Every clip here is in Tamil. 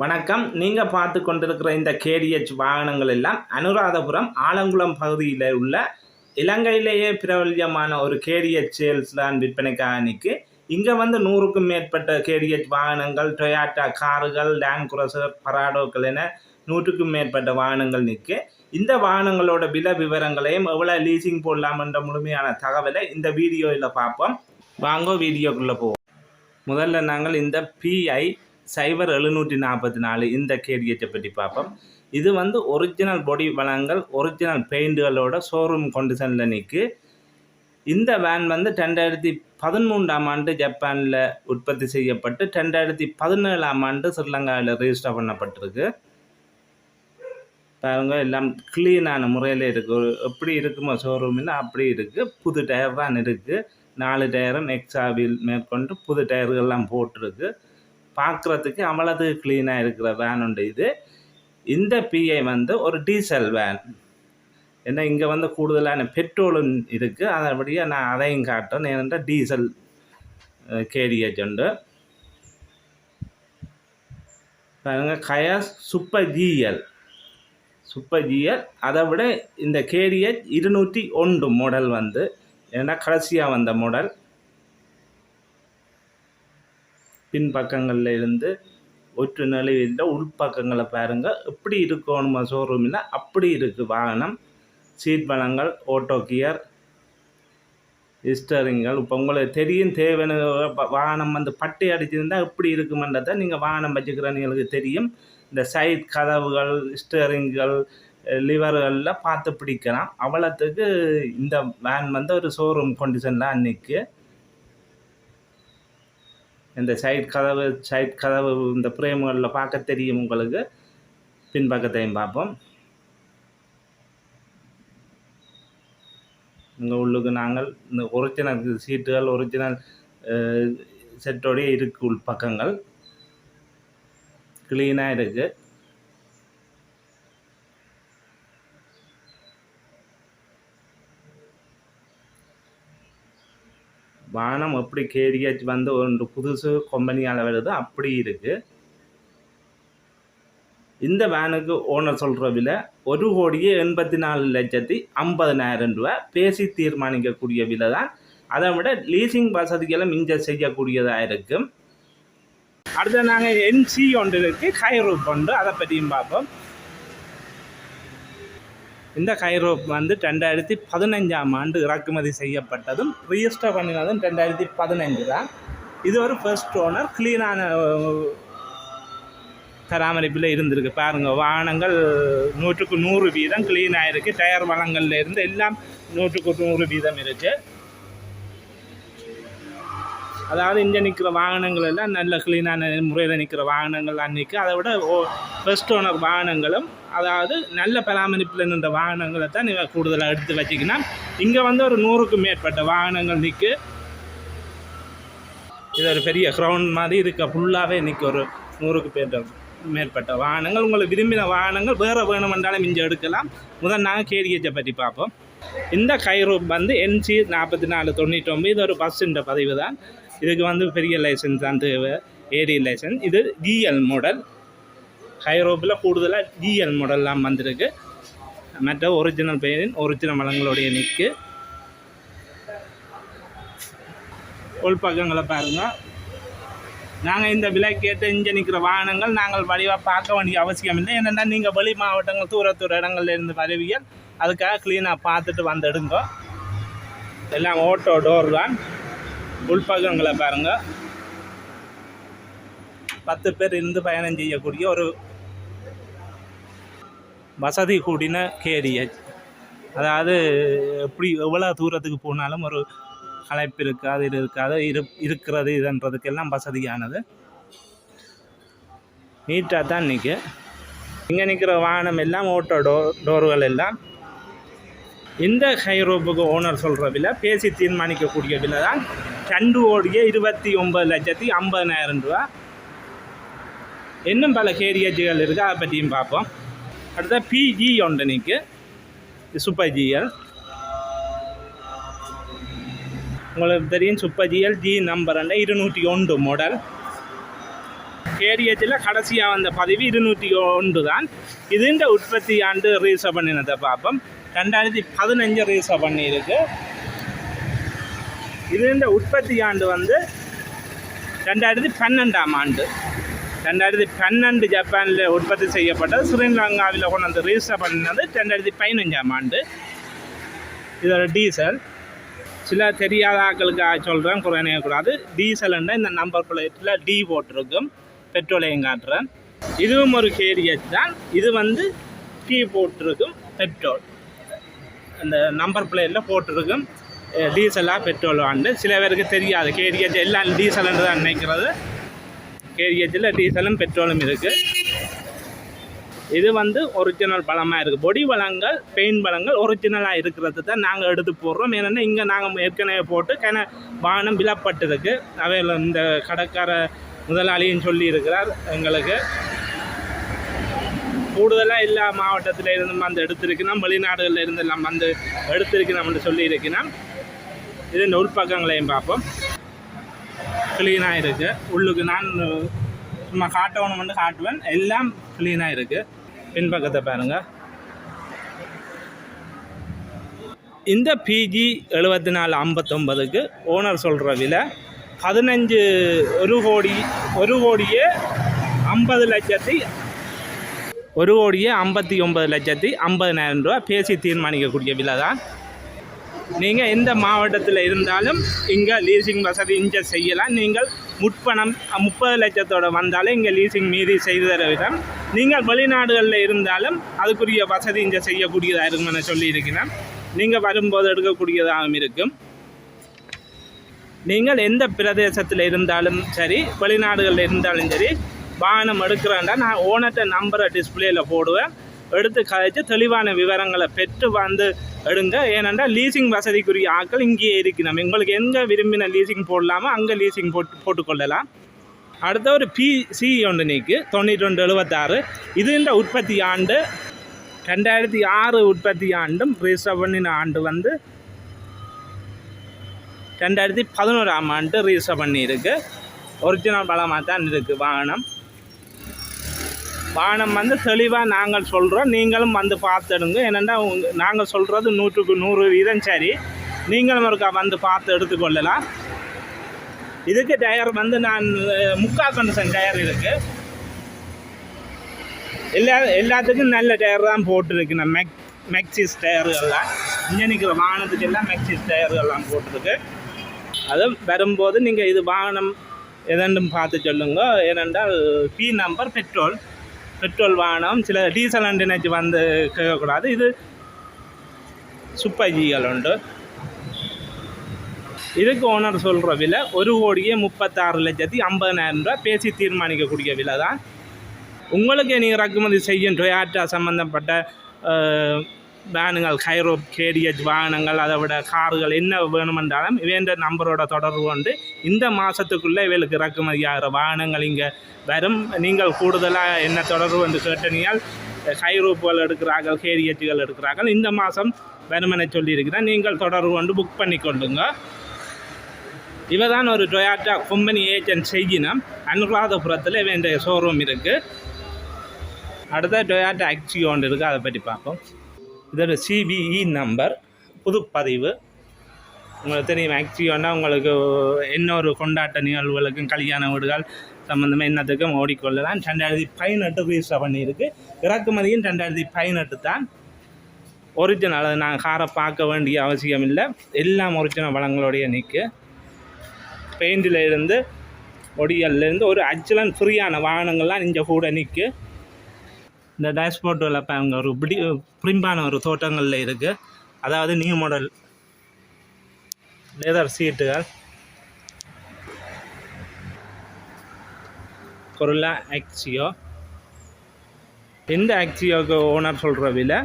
வணக்கம். நீங்கள் பார்த்து கொண்டிருக்கிற இந்த கேடிஎச் வாகனங்கள் எல்லாம் அனுராதபுரம் ஆலங்குளம் பகுதியில் உள்ள இலங்கையிலேயே பிரபல்யமான ஒரு கேடிஎச் சேல்ஸ் தான் விற்பனைக்காக நிற்கு இங்கே வந்து நூறுக்கும் மேற்பட்ட கேடிஎச் வாகனங்கள் டொயாட்டா கார்கள் லேண்ட் குரசர் பராடோக்கள் என நூற்றுக்கும் மேற்பட்ட வாகனங்கள் நிற்கு இந்த வாகனங்களோட விலை விவரங்களையும் எவ்வளோ லீசிங் போடலாம்ன்ற முழுமையான தகவலை இந்த வீடியோவில் பார்ப்போம். வாங்கோ வீடியோக்குள்ளே போவோம். முதல்ல நாங்கள் இந்த பிஐ சைபர் எழுநூற்றி நாற்பத்தி நாலு இந்த கேரியத்தை பற்றி பார்ப்போம். இது வந்து ஒரிஜினல் பொடி வளங்கள் ஒரிஜினல் பெயிண்டுகளோட ஷோரூம் கொண்டிஷனில் நிற்கு இந்த வேன் வந்து ரெண்டாயிரத்தி பதிமூன்றாம் ஆண்டு ஜப்பானில் உற்பத்தி செய்யப்பட்டு ரெண்டாயிரத்தி பதினேழாம் ஆண்டு ஸ்ரீலங்காவில் ரெஜிஸ்டர் பண்ணப்பட்டிருக்கு. பாருங்க எல்லாம் க்ளீனான முறையில் இருக்குது எப்படி இருக்குமோ ஷோரூமில் அப்படி இருக்குது புது டயர் தான் இருக்குது நாலு டயரும் எக்ஸாவில் மேற்கொண்டு புது டயர்கள்லாம் போட்டிருக்கு. பார்க்குறதுக்கு அவ்வளவு க்ளீனாக இருக்கிற வேன் உண்டு இது. இந்த பிஐ வந்து ஒரு டீசல் வேன் ஏன்னா இங்கே வந்து கூடுதலான பெட்ரோலும் இருக்குது அதபடியே நான் அதையும் காட்டுறேன். ஏனென்றால் டீசல் கேடிஹெச் உண்டு. பாருங்க கயாஸ் சூப்பர் ஜிஎல் சூப்பர் ஜிஎல் அதை விட இந்த கேடிஹெச் இருநூற்றி ஒன்று மாடல் வந்து. ஏன்னா கடைசியாக வந்த மாடல் பின்பக்கங்களில் இருந்து ஒற்று நிலையில் உள்பக்கங்களை பாருங்கள் எப்படி இருக்கணுமா ஷோரூமில் அப்படி இருக்குது வாகனம் சீட் பலங்கள் ஓட்டோ கியர் ஸ்டரிங்கள் இப்போ உங்களுக்கு தெரியும் தேவையான வாகனம் வந்து பட்டி அடிச்சிருந்தால் எப்படி இருக்குமென்றதை நீங்கள் வாகனம் வச்சுக்கிறவங்களுக்கு தெரியும். இந்த சைட் கதவுகள் ஸ்டரிங்கள் லிவர்களில் பார்த்து பிடிக்கலாம். அவ்வளோத்துக்கு இந்த வேன் வந்து ஒரு ஷோரூம் கண்டிஷனில் அன்றைக்கு இந்த சைட் கதவு சைட் கதவு இந்த பிரேம்களில் பார்க்க தெரியும் உங்களுக்கு. பின்பக்கத்தையும் பார்ப்போம். இங்கே உள்ளுக்கு நாங்கள் இந்த ஒரிஜினல் சீட்டுகள் ஒரிஜினல் செட்டோடைய இருக்கு உள் பக்கங்கள். க்ளீனாக இருக்குது வானம் எப்படி கேடிஹெச் வந்து ஒன்று புதுசு கம்பெனியால் வருது அப்படி இருக்குது இந்த வேனுக்கு ஓனர் சொல்கிற விலை ஒரு கோடியே எண்பத்தி நாலு லட்சத்தி ஐம்பதனாயிரம் ரூபா பேசி தீர்மானிக்கக்கூடிய விலை தான் அதை விட லீசிங் வசதிகளை மிஞ்ச செய்யக்கூடியதாக இருக்கும் அடுத்து நாங்கள் என்சி ஒன்று இருக்குது கைரூப் ஒன்று அதை பற்றியும் பார்ப்போம். இந்த கைரோப் வந்து ரெண்டாயிரத்தி பதினஞ்சாம் ஆண்டு இறக்குமதி செய்யப்பட்டதும் ரிஜிஸ்டர் பண்ணினதும் ரெண்டாயிரத்தி பதினஞ்சு தான். இது ஒரு ஃபர்ஸ்ட் ஓனர் க்ளீனான பராமரிப்பில் இருந்திருக்கு. பாருங்கள் வாகனங்கள் நூற்றுக்கு நூறு வீதம் க்ளீனாக இருக்குது டயர் வளங்கள்லேருந்து எல்லாம் நூற்றுக்கு நூறு வீதம் இருக்குது அதாவது இங்கே நிற்கிற வாகனங்கள் எல்லாம் நல்ல க்ளீனான முறையில் நிற்கிற வாகனங்கள் அன்றைக்கி அதை விட ஓ ஃபர்ஸ்ட் ஓனர் வாகனங்களும் அதாவது நல்ல பராமரிப்பில் நின்ற வாகனங்களை தான் நீங்கள் கூடுதலாக எடுத்து வச்சிக்கணும் இங்கே வந்து ஒரு நூறுக்கும் மேற்பட்ட வாகனங்கள் நிற்கு இது ஒரு பெரிய க்ரௌண்ட் மாதிரி இருக்க. ஃபுல்லாகவே நிற்க ஒரு நூறுக்கு பேர் மேற்பட்ட வாகனங்கள். உங்களுக்கு விரும்பின வாகனங்கள் வேறு வேணுமென்றாலும் இங்கே எடுக்கலாம். முதல் நாங்கள் கேடிஎச்சை பற்றி பார்ப்போம். இந்த கைரூப் வந்து என்சி நாற்பத்தி நாலு தொண்ணூற்றொம்பது இது ஒரு பஸ்ஸுன்ற பதிவு தான். இதுக்கு வந்து பெரிய லைசன்ஸ் தான் தேவை. ஏடி லைசன்ஸ் இது ஜிஎல் மாடல் ஹைரோப்பில் கூடுதலாக ஜிஎல் மாடல்லாம் வந்திருக்கு. மற்ற ஒரிஜினல் பெயரின் ஒரிஜினல் வளங்களுடைய நிற்கு உள்பக்கங்களை பாருங்கள் நாங்கள் இந்த விலை கேட்டு இங்கே நிற்கிற வாகனங்கள் நாங்கள் வடிவாக பார்க்க வேண்டிய அவசியம் இல்லை. என்னென்னா நீங்கள் வெளி மாவட்டங்கள் தூர தூர இடங்கள்ல இருந்து வருவியல் அதுக்காக க்ளீனாக பார்த்துட்டு வந்துடுங்க எல்லாம் ஓட்டோ டோர் தான். உள்பாகங்களை பாருங்கள் பத்து பேர் இருந்து பயணம் செய்யக்கூடிய ஒரு வசதி கூடின கேரியேஜ் அதாவது எப்படி எவ்வளோ தூரத்துக்கு போனாலும் ஒரு அழைப்பு இருக்காது இது இருக்காது இரு இருக்கிறது இதுன்றதுக்கெல்லாம் வசதியானது. நீட்டாக தான் நிற்க இங்கே நிற்கிற வாகனம் எல்லாம் ஓட்டோ டோ டோர்கள் எல்லாம். இந்த ஹைரோப்புக்கு ஓனர் சொல்கிற விலை பேசி தீர்மானிக்கக்கூடிய விலை தான் ரெண்டு கோடியே இருபத்தி ஒம்பது லட்சத்தி ஐம்பதனாயிரம் ரூபா. இன்னும் பல கேரியேஜுகள் இருக்குது அதை பற்றியும் பார்ப்போம். அடுத்த பிஜி ஒன்றனிக்கு நிற்கு சூப்பர் ஜிஎல் உங்களுக்கு தெரியும் சூப்பர் ஜிஎல் ஜி நம்பர் இருநூற்றி ஒன்று மாடல் கேடிஹெச்சில் கடைசியாக வந்த பதிவு இருநூற்றி ஒன்று தான். இதுன்ற உற்பத்தி ஆண்டு ரீசர் பண்ணினதை பார்ப்போம். ரெண்டாயிரத்தி பதினஞ்சு ரீசர் பண்ணியிருக்கு. இதுன்ற உற்பத்தி ஆண்டு வந்து ரெண்டாயிரத்தி பன்னெண்டாம் ஆண்டு. ரெண்டாயிரத்தி பன்னெண்டு ஜப்பானில் உற்பத்தி செய்யப்பட்டது ஸ்ரீலங்காவில் கொண்டு வந்து ரீசர் பண்ணினது ரெண்டாயிரத்தி பதினஞ்சாம் ஆண்டு. இதோட டீசல் சில தெரியாத ஆட்களுக்கு சொல்கிறேன் குறையக்கூடாது டீசல்ன்ற இந்த நம்பர் பிளேட்டில் டி போட்டிருக்கும் பெட்ரோலையும் காட்டுறேன் இதுவும் ஒரு கேரியட் தான். இது வந்து டீ போட்டிருக்கும் பெட்ரோல் அந்த நம்பர் பிளேட்டில் போட்டிருக்கும். டீசலாக பெட்ரோல் ஆண்டு சில பேருக்கு தெரியாது. கேரியட் எல்லாம் டீசல்ன்று தான் நினைக்கிறது. கேரியட்டில் டீசலும் பெட்ரோலும் இருக்குது இது வந்து ஒரிஜினல் பழமாக இருக்குது பொடி வளங்கள் பெயின் வளங்கள் ஒரிஜினலாக இருக்கிறது தான் நாங்கள் எடுத்து போடுறோம். ஏன்னா இங்கே நாங்கள் ஏற்கனவே போட்டு கன வாகனம் விலப்பட்டிருக்கு அவையில் இந்த கடைக்கார முதலாளியும் சொல்லியிருக்கிறார் எங்களுக்கு. கூடுதலாக எல்லா மாவட்டத்தில் இருந்து வந்து எடுத்திருக்கணும் வெளிநாடுகளில் இருந்து எல்லாம் வந்து எடுத்திருக்கணும்னு சொல்லி இருக்கணும் இது இந்த உள்பக்கங்களையும் பார்ப்போம். க்ளீனாக இருக்குது உள்ளுக்கு நான் சும்மா காட்டவனும் வந்து காட்டுவேன். எல்லாம் க்ளீனாக இருக்குது பின்பக்கத்தை பாருங்கள் இந்த பிஜி எழுபத்தி நாலு ஐம்பத்தொம்பதுக்கு ஓனர் சொல்கிற விலை பதினஞ்சு ஒரு கோடி ஒரு கோடியே ஐம்பது லட்சத்தி ஒரு கோடியே ஐம்பத்தி ஒன்பது லட்சத்தி ஐம்பதினாயிரம் ரூபா பேசி தீர்மானிக்கக்கூடிய விலை தான் நீங்கள் எந்த மாவட்டத்தில் இருந்தாலும் இங்கே லீசிங் வசதி இங்கே செய்யலாம். நீங்கள் முற்பணம் முப்பது லட்சத்தோட வந்தாலும் இங்கே லீசிங் மீதி செய்து தர விதம். நீங்கள் வெளிநாடுகளில் இருந்தாலும் அதுக்குரிய வசதி இங்கே செய்யக்கூடியதாக இருக்கும்னு சொல்லியிருக்கிறேன். நீங்கள் வரும்போது எடுக்கக்கூடியதாகவும் இருக்கும். நீங்கள் எந்த பிரதேசத்தில் இருந்தாலும் சரி வெளிநாடுகளில் இருந்தாலும் சரி வாகனம் எடுக்கிறேன்டா நான் ஓனர்கிட்ட நம்பரை டிஸ்பிளேயில் போடுவேன். எடுத்து கழிச்சு தெளிவான விவரங்களை பெற்று வந்து எடுங்க. ஏனென்றால் லீசிங் வசதிக்குரிய ஆட்கள் இங்கேயே இருக்கணும் எங்களுக்கு எங்கே விரும்பின லீசிங் போடலாமோ அங்கே லீசிங் போட்டு போட்டுக்கொள்ளலாம். அடுத்த ஒரு பிசி ஒன்று நீக்கு. தொண்ணூற்றி ரெண்டு எழுபத்தாறு இதுன்ற உற்பத்தி ஆண்டு. ரெண்டாயிரத்தி ஆறு உற்பத்தி ஆண்டும் ரிஜிஸ்டர் பண்ணின ஆண்டு வந்து ரெண்டாயிரத்தி பதினோராம் ஆண்டு ரிஜிஸ்டர் பண்ணியிருக்கு. ஒரிஜினல் பலமாக தான் இருக்குது வாகனம். வாகனம் வந்து தெளிவாக நாங்கள் சொல்கிறோம் நீங்களும் வந்து பார்த்துடுங்க. என்னென்னா நாங்கள் சொல்கிறது நூற்றுக்கு நூறு வீதம் சரி. நீங்களும் இருக்கா வந்து பார்த்து எடுத்துக்கொள்ளலாம் இதுக்கு டயர் வந்து நான் முக்கால் கண்டிஷன் டயர் இருக்குது எல்லா எல்லாத்துக்கும் நல்ல டயர் தான் போட்டிருக்கு. நான் மெக் மெக்சிஸ் டயர்கள்லாம். இங்கே நிற்கிற வாகனத்துக்கு எல்லாம் மெக்சிஸ் டயர்கள்லாம் போட்டிருக்கு. அது வரும்போது நீங்கள் இது வாகனம் எதென்றும் பார்த்து சொல்லுங்க. ஏனென்றால் பி நம்பர் பெட்ரோல் பெட்ரோல் வாகனம் சில டீசல் நினைச்சு வந்து கேட்கக்கூடாது. இது சுப்பஜிகள் உண்டு. இதுக்கு ஓனர் சொல்கிற விலை ஒரு கோடியே முப்பத்தாறு லட்சத்தி ஐம்பதனாயிரம் ரூபாய். பேசி தீர்மானிக்கக்கூடிய விலை தான் உங்களுக்கு நீங்கள் இறக்குமதி செய்யும் டொயாட்டா சம்மந்தப்பட்ட வேனுங்கள் கைரோ கேடிஎச் வாகனங்கள் அதை விட கார்கள் என்ன வேணுமென்றாலும் வேண்ட நம்பரோட தொடர்பு கொண்டு இந்த மாதத்துக்குள்ளே இவளுக்கு இறக்குமதி ஆகிற வாகனங்கள் இங்கே வரும். நீங்கள் கூடுதலாக என்ன தொடர்பு என்று கேட்டனியால் ஹைரோப்புகள் எடுக்கிறார்கள் கேடிஎச்சுகள் எடுக்கிறார்கள் இந்த மாதம் வருமனை சொல்லியிருக்கிறேன். நீங்கள் தொடர்பு கொண்டு புக் பண்ணி கொள்ளுங்க. இவ தான் ஒரு டொயாட்டா கம்பெனி ஏஜென்ட் செய்யினம் அனுராதபுரத்தில் வேண்டிய ஷோரூம் இருக்குது அடுத்த டொயாட்டா ஆக்சி ஒன்று இருக்குது அதை பற்றி பார்ப்போம். இதோட சிபிஇ நம்பர் புதுப்பதிவு. உங்களுக்கு தெரியும் ஆக்சியோன்னா உங்களுக்கு என்ன ஒரு கொண்டாட்ட நிகழ்வுகளுக்கும் கல்யாண வீடுகள் சம்மந்தமாக என்னத்துக்கும் ஓடிக்கொள்ளலாம். ரெண்டாயிரத்தி பதினெட்டு ரிஜிஸ்டர் பண்ணியிருக்கு. இறக்குமதியும் ரெண்டாயிரத்தி பதினெட்டு தான். ஒரிஜினல் அது நான் காரை பார்க்க வேண்டிய அவசியம் இல்லை. எல்லாம் ஒரிஜினல் வளங்களுடைய நிற்கு பெயிண்டில் இருந்து ஒடியல்லேருந்து ஒரு அச்சலன் ஃப்ரீயான வாகனங்கள்லாம் இங்கே கூட நிற்கு இந்த டேஷ்போர்ட்டில் இப்போ அங்கே ஒரு பிடி பிரிம்பான ஒரு தோட்டங்களில் இருக்குது அதாவது நியூ மாடல் லேதர் சீட்டுகள் கொருலா ஆக்சியோ எந்த ஆக்சியோக்கு ஓனர் சொல்கிற விலை?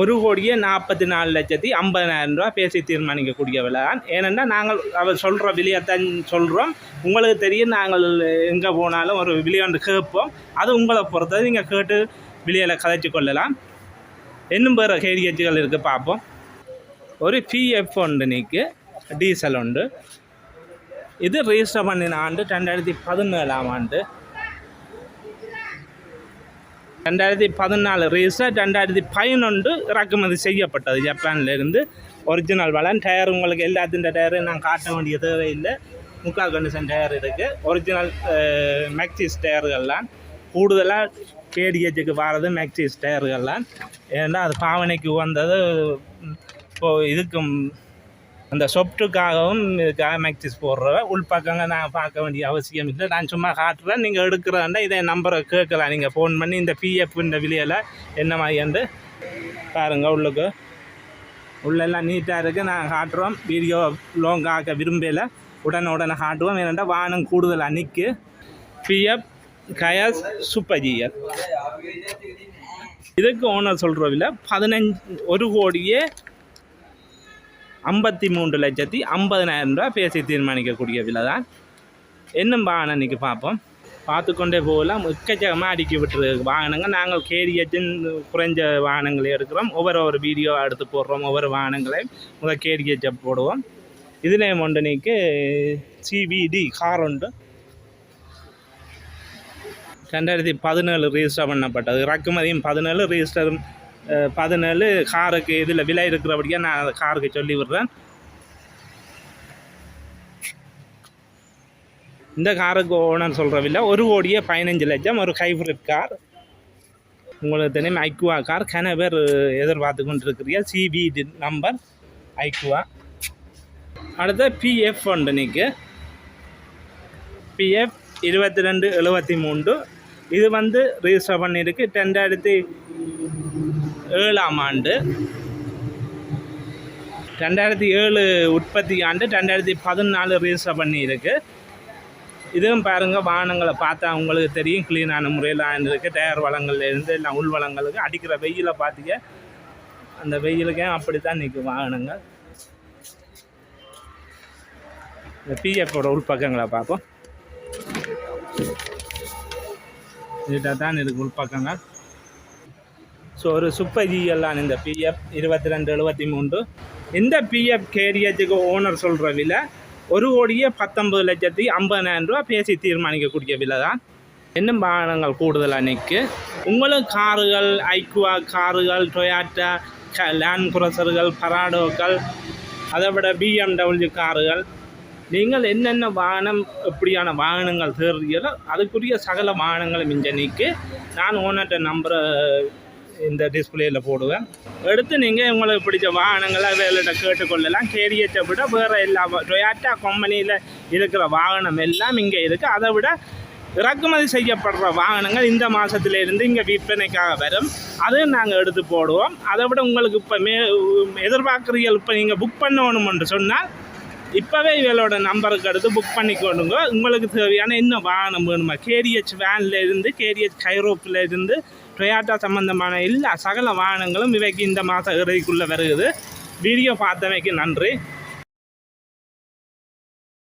ஒரு கோடியே நாற்பத்தி நாலு லட்சத்தி ஐம்பதனாயிரம் ரூபா பேசி தீர்மானிக்கக்கூடிய விலை தான். ஏனென்றால் நாங்கள் அவர் சொல்கிற விலையைத்தான் சொல்கிறோம் உங்களுக்கு தெரியும் நாங்கள் எங்கே போனாலும் ஒரு விலையொன்று கேட்போம். அது உங்களை பொறுத்தது. நீங்கள் கேட்டு விலையில் கதைச்சி கொள்ளலாம். இன்னும் வேறு கேரியச்சுகள் இருக்குது பார்ப்போம். ஒரு பிஎஃப் உண்டு நீக்கு டீசல் உண்டு. இது ரிஜிஸ்டர் பண்ணின ஆண்டு ரெண்டாயிரத்தி பதினேழாம் ஆண்டு. ரெண்டாயிரத்தி பதினாலு ரீசர் ரெண்டாயிரத்தி பதினொன்று இறக்குமதி செய்யப்பட்டது. ஜப்பான்லேருந்து ஒரிஜினல் வளன் டயர் உங்களுக்கு எல்லாத்தின் டயரும் நான் காட்ட வேண்டிய தேவையில்லை முக்கால் கண்டிஷன் டயர் இருக்குது ஒரிஜினல் மேக்சிஸ் டயர்கள்லாம் கூடுதலாக கேடிஹெச்சுக்கு வர்றது மேக்சிஸ் டயர்கள்லாம் ஏன்னா அது பாவனைக்கு வந்தது. இப்போது இதுக்கும் அந்த சொப்ட்டுக்காகவும் மேக்சிஸ் போடுறவ உள்பக்கங்க நான் பார்க்க வேண்டிய அவசியம் இல்லை நான் சும்மா காட்டுறேன் நீங்கள் எடுக்கிறதா இதே நம்பரை கேட்கலாம். நீங்கள் ஃபோன் பண்ணி இந்த பிஎஃப் இந்த விலையில் என்ன மாதிரியாண்டு பாருங்கள் உள்ளுக்கு. உள்ளெல்லாம் நீட்டாக இருக்குது நான் காட்டுறோம். வீடியோ லோங் ஆக்க விரும்பல. உடனே உடனே காட்டுவோம். ஏனென்றால் வானம் கூடுதலாக நிற்கு பிஎஃப் கயாஸ் சூப்பர் ஜிஎல் இதுக்கு ஓனர் சொல்கிறோம் இல்லை பதினஞ்சு ஒரு கோடியே ஐம்பத்தி மூன்று லட்சத்தி ஐம்பதனாயிரம் ரூபா பேசி தீர்மானிக்கக்கூடிய விலை தான் என்னும் வாகனம் இன்றைக்கி பார்ப்போம். பார்த்து கொண்டே போகலாம். எக்கச்சக்கமாக அடுக்கி விட்டுருக்கு. வாகனங்கள் நாங்கள் கேடிஎச்சின் குறைஞ்ச வாகனங்களை எடுக்கிறோம். ஒவ்வொரு ஒரு வீடியோ எடுத்து போடுறோம். ஒவ்வொரு வாகனங்களையும் முதல் கேடிஎச்சை போடுவோம். இதுலேயும் ஒன்று நீக்கு சிவிடி கார் உண்டு. ரெண்டாயிரத்தி பதினேழு ரிஜிஸ்டர் பண்ணப்பட்டது. இறக்குமதியும் பதினேழு ரிஜிஸ்டரும் பதினேழு காருக்கு இதில் விலை இருக்கிறபடியாக நான் அந்த காருக்கு சொல்லி விடுறேன். இந்த காருக்கு ஓனர் சொல்கிற விலை ஒரு கோடியே பதினஞ்சு லட்சம். ஒரு ஹைப்ரிட் கார் உங்களுக்கு தெரியும் ஐக்குவா கார் கன பேர் எதிர்பார்த்து கொண்டு இருக்கிறீங்க சிபி நம்பர் ஐக்குவா. அடுத்த பிஎஃப் உண்டு நீக்கு பிஎஃப் இருபத்தி ரெண்டு எழுபத்தி மூன்று. இது வந்து ரிஜிஸ்டர் பண்ணியிருக்கு. ரெண்டாயிரத்தி ஏழாம் ஆண்டு. ரெண்டாயிரத்தி ஏழு உற்பத்தி ஆண்டு ரெண்டாயிரத்தி பதினாலு ரிஜிஸ்டர் பண்ணியிருக்கு. இதுவும் பாருங்கள் வாகனங்களை பார்த்தா உங்களுக்கு தெரியும் க்ளீனான முறையில் இருக்குது டயர் வளங்கள்லேருந்து எல்லாம் உள்வளங்களுக்கு அடிக்கிற வெயிலை பார்த்தீங்க அந்த வெயிலுக்கே அப்படி தான் நிற்கும் வாகனங்கள். இந்த பிஎஃப்போட உள்பக்கங்களை பார்ப்போம். இதில் தான் இருக்கு உள்பக்கங்கள். ஸோ ஒரு சூப்பர் இந்த பிஎஃப் இருபத்தி ரெண்டு எழுபத்தி மூன்று இந்த பிஎஃப் கேரியேஜுக்கு ஓனர் சொல்கிற விலை ஒரு கோடியே பத்தொம்பது லட்சத்தி ஐம்பதாயிரம் ரூபா பேசி தீர்மானிக்கக்கூடிய விலை தான் இன்னும் வாகனங்கள் கூடுதலாக நிற்கு உங்களும் காருகள் ஐக்குவா காருகள் டொயாட்டா க லேண்ட் குரசர்கள் பராடோக்கள் அதை விட பிஎம்டபிள்யூ காருகள் நீங்கள் என்னென்ன வாகனம் எப்படியான வாகனங்கள் தேடுறீங்களோ அதுக்குரிய சகல வாகனங்களும் இங்கே நிற்கு நான் ஓனர்கிட்ட நம்பரை இந்த டிஸ்பிளேயில் போடுவேன். எடுத்து நீங்கள் உங்களுக்கு பிடிச்ச வாகனங்களை வேலையிட்ட கேட்டுக்கொள்ளலாம். கேரியத்தை விட வேறு எல்லா டொயாட்டா கம்பெனியில் இருக்கிற வாகனம் எல்லாம் இங்கே இருக்குது அதை விட இறக்குமதி செய்யப்படுற வாகனங்கள் இந்த மாதத்துலேருந்து இங்கே விற்பனைக்காக வரும். அதையும் நாங்கள் எடுத்து போடுவோம். அதை விட உங்களுக்கு இப்போ மே எதிர்பார்க்குறீர்கள் இப்போ நீங்கள் புக் பண்ணணுமென்று சொன்னால் இப்போவே இவளோட நம்பருக்கு எடுத்து புக் பண்ணிக்கொடுங்க உங்களுக்கு தேவையான இன்னும் வாகனம் வேணுமா? கேடிஹெச் வேனில் இருந்து கேடிஹெச் கைரோப்பிலேருந்து டொயாட்டா சம்பந்தமான எல்லா சகல வாகனங்களும் இவைக்கு இந்த மாத இறுதிக்குள்ளே வருகுது வீடியோ பார்த்தமைக்கு நன்றி.